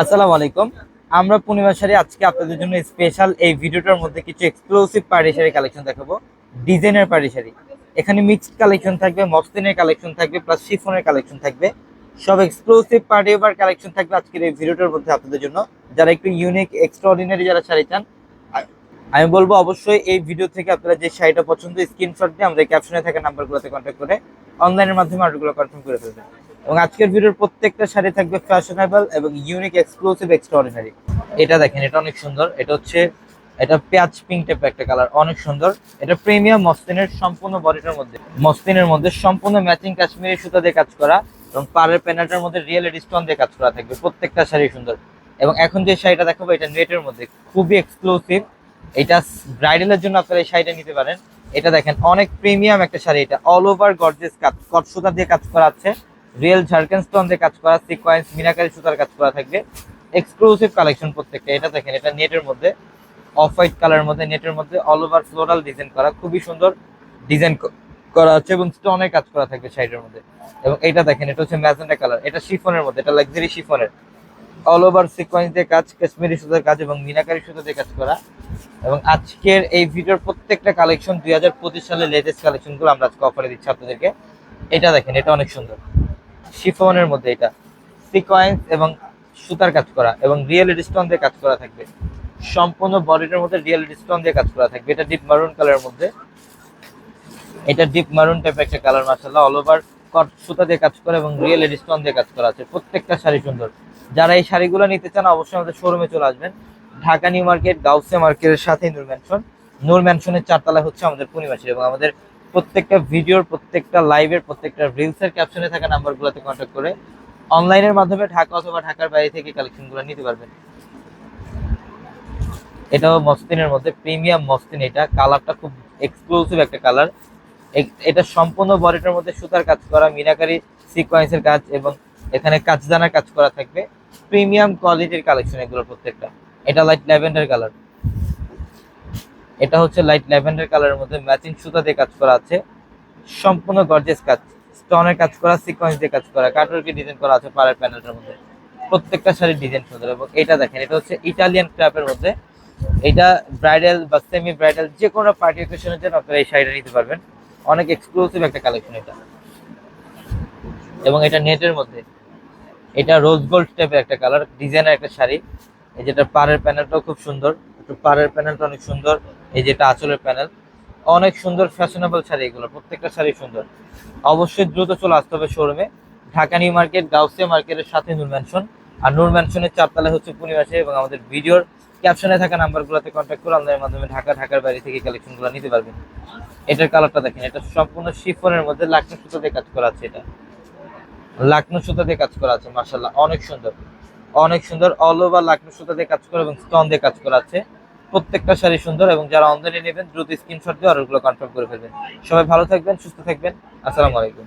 আসসালামু আলাইকুম। আমরা পূর্ণিমা শাড়ি আজকে আপনাদের জন্য স্পেশাল এই ভিডিওটার মধ্যে কিছু এক্সক্লুসিভ পার্টি শাড়ি কালেকশন দেখাবো। ডিজাইনের পার্টি শাড়ি। এখানে মিক্সড কালেকশন থাকবে, মসলিনের কালেকশন থাকবে প্লাস শিফনের কালেকশন থাকবে। সব এক্সক্লুসিভ পার্টি ওভার কালেকশন থাকবে আজকের এই ভিডিওটার মধ্যে আপনাদের জন্য। যারা একটু ইউনিক এক্সট্রাঅর্ডিনারি যারা শাড়ি চান আমি বলব অবশ্যই এই ভিডিও থেকে আপনারা যে শাড়িটা পছন্দ স্ক্রিনশট দিয়ে আমাদের ক্যাপশনে থাকা নাম্বারগুলোতে কন্ট্যাক্ট করে অনলাইনের মাধ্যমে অর্ডারগুলো কনফার্ম করে ফেলবেন। এবং আজকের ভিডিওর প্রত্যেকটা শাড়ি থাকবে ফ্যাশনেবল এবং ইউনিক এক্সক্লুসিভ এক্সট্রাঅর্ডিনারি এটা দেখেন, এটা অনেক সুন্দর। এটা হচ্ছে, এটা পেঁয়াজ পিঙ্ক টাইপের একটা কালার অনেক সুন্দর। এটা প্রিমিয়াম মসলিনের সম্পূর্ণ বডিটার মধ্যে, মসলিনের মধ্যে সম্পূর্ণ ম্যাচিং কাশ্মীরি সুতা দিয়ে কাজ করা এবং পাড়ের প্যানেলটার মধ্যে রিয়েল স্টোন দিয়ে কাজ করা থাকবে, প্রত্যেকটা শাড়ি সুন্দর। এবং এখন যে শাড়িটা দেখাবো, এটা নেটের মধ্যে, খুবই এক্সক্লুসিভ এটা ব্রাইডালের জন্য আপনারা এই শাড়িটা নিতে পারেন। এটা দেখেন, অনেক প্রিমিয়াম একটা শাড়ি, এটা অল ওভার গর্জেস কাজ কট সুতা দিয়ে কাজ করা আছে। রিয়েল ঝাড়খান স্টোন দিয়ে কাজ করা সিকোয়েন্স মিনাকারি সুতার কাজ করা থাকবে। এক্সক্লুসিভ কালেকশন প্রত্যেকটা, এটা দেখেন, এটা নেটের মধ্যে অফ হোয়াইট কালারের মধ্যে নেটের মধ্যে অল ওভার ফ্লোরাল ডিজাইন করা, খুবই সুন্দর ডিজাইন করা আছে এবং স্টোনের কাজ করা থাকবে সাইডের মধ্যে। এবং এটা দেখেন, এটা হচ্ছে ম্যাজেন্টা কালার এটা শিফনের মধ্যে, এটা লাক্সারি শিফনের। অল ওভার সিকোয়েন্স দিয়ে কাজ কাশ্মীরি সুতার কাজ এবং মিনাকারি সুতা দিয়ে কাজ করা। এবং আজকের এই ভিডিওর প্রত্যেকটা কালেকশন দুই হাজার পঁচিশ সালের লেটেস্ট কালেকশনগুলো আমরা আজকে অফারে দিচ্ছি আপনাদেরকে। এটা দেখেন, এটা অনেক সুন্দর। শিফনের মধ্যে এটা। সিকোয়েন্স এবং সুতার কাজ করা এবং রিয়েল স্টোন দিয়ে কাজ করা থাকবে। সম্পূর্ণ বডিটার মধ্যে রিয়েল স্টোন দিয়ে কাজ করা থাকবে। এটা ডিপ মারুন কালারের মধ্যে। এটা ডিপ মারুন টাইপের একটা কালার মার্শাল্লাহ অল ওভার কট সুতা দিয়ে কাজ করা এবং রিয়েল স্টোন দিয়ে কাজ করা আছে। প্রত্যেকটা শাড়ি সুন্দর। যারা এই শাড়িগুলো নিতে চান, অবশ্যই আমাদের শোরুমে চলে আসবেন। ঢাকা নিউ মার্কেট গাউসে মার্কেটের সাথে নূর ম্যানশন। নূর ম্যানশনের চারতলা হচ্ছে আমাদের পূর্ণিমাসী এবং আমাদের প্রত্যেকটা ভিডিওর, প্রত্যেকটা লাইভের প্রত্যেকটা রিলসের ক্যাপশনে থাকা নাম্বারগুলোতে কন্ট্যাক্ট করে অনলাইনের মাধ্যমে ঢাকা অথবা ঢাকার বাইরে থেকে কালেকশনগুলো নিতে পারবেন। এটাও মস্তিনের মধ্যে প্রিমিয়াম মস্তিন এটা। কালারটা খুব এক্সক্লুসিভ একটা কালার এটা সম্পূর্ণ বডিটার মধ্যে সুতার কাজ করা, মিনাকারি সিকোয়েন্সের কাজ এবং এখানে কাজদানার কাজ করা থাকবে। প্রিমিয়াম কোয়ালিটির কালেকশন এগুলোর প্রত্যেকটা। এটা লাইট ল্যাভেন্ডার কালার এটা হচ্ছে লাইট ল্যাভেন্ডার কালারের মধ্যে ম্যাচিং সুতা দিয়ে কাজ করা আছে। সম্পূর্ণ গর্জেস কাজ। স্টোনের কাজ করা সিকোয়েন্স দিয়ে কাজ করা কাটওয়ার্কের ডিজাইন করা আছে পাড়ের প্যানেলটার মধ্যে। প্রত্যেকটা শাড়ির ডিজাইন সুন্দর এবং এটা দেখেন, এটা হচ্ছে ইটালিয়ান ক্র্যাপের মধ্যে। এটা ব্রাইডাল বা সেমি ব্রাইডাল যে কোনো পার্টি অকেশনের জন্য আপনারা এই শাড়িটা নিতে পারবেন। অনেক এক্সক্লুসিভ একটা কালেকশন এটা। এবং এটা নেটের মধ্যে। এটা রোজ গোল্ড টাইপের একটা কালার ডিজাইনের একটা শাড়ি। যেটা পাড়ের প্যানেলটাও খুব সুন্দর। একটু পাড়ের প্যানেলটা অনেক সুন্দর। এই যেটা আঁচলের প্যানেল, অনেক সুন্দর ফ্যাশনেবল শাড়ি এগুলো, প্রত্যেকটা শাড়ি সুন্দর। অবশ্যই দ্রুত চলে আসতে হবে শোরুমে ঢাকা নিউ মার্কেট, গাউসিয়া মার্কেটের সাথে নূর ম্যানশন আর নূর ম্যানশনের চারতলা হচ্ছে পূর্ণিমাসে এবং আমাদের ভিডিওর ক্যাপশনে থাকা নাম্বারগুলোতে কন্ট্যাক্ট করে অনলাইনের মাধ্যমে ঢাকা, ঢাকার বাইরে থেকে কালেকশনগুলো নিতে পারবেন। এটার কালারটা দেখেন, এটা সম্পূর্ণ শিফনের মধ্যে লাকনো সুতো দিয়ে কাজ করা আছে এটা। লাকনো সুতো দিয়ে কাজ করা আছে মার্শাল্লাহ অনেক সুন্দর। অনেক সুন্দর অল ওভার লাকনো সুতো দিয়ে কাজ করা এবং স্টোন দিয়ে কাজ করা আছে। প্রত্যেকটা শাড়ি সুন্দর এবং যারা অনলাইনে নেবেন, দ্রুত স্ক্রিনশট দিয়ে অর্ডারগুলো কনফার্ম করে ফেলবেন। সবাই ভালো থাকবেন, সুস্থ থাকবেন। আসসালামু আলাইকুম।